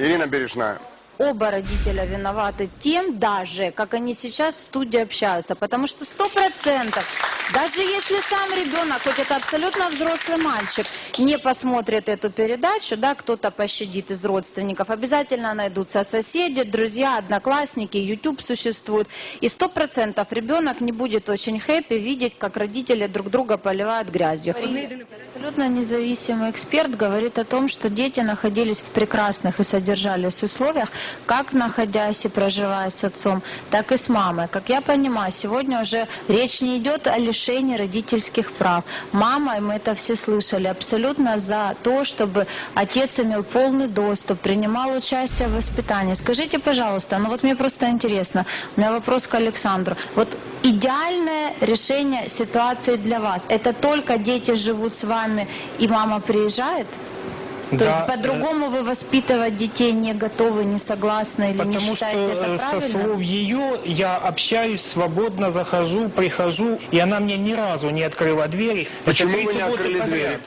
Ирина Бережная. Оба родителя виноваты тем даже, как они сейчас в студии общаются. Потому что сто процентов, даже если сам ребенок, хоть это абсолютно взрослый мальчик, не посмотрит эту передачу, да, кто-то пощадит из родственников, обязательно найдутся соседи, друзья, одноклассники, YouTube существует. И сто процентов ребенок не будет очень хэппи видеть, как родители друг друга поливают грязью. Абсолютно независимый эксперт говорит о том, что дети находились в прекрасных и содержались условиях, как находясь и проживая с отцом, так и с мамой. Как я понимаю, сегодня уже речь не идет о лишении родительских прав. Мама, и мы это все слышали, абсолютно за то, чтобы отец имел полный доступ, принимал участие в воспитании. Скажите, пожалуйста, ну вот мне просто интересно, у меня вопрос к Александру. Вот идеальное решение ситуации для вас, это только дети живут с вами и мама приезжает? То Да, есть по-другому вы воспитывать детей не готовы, не согласны или не Потому что считаете э, это со правильно? слов ее я общаюсь свободно, захожу, прихожу, и она мне ни разу не открыла двери. Это Почему вы не открыли подряд. двери?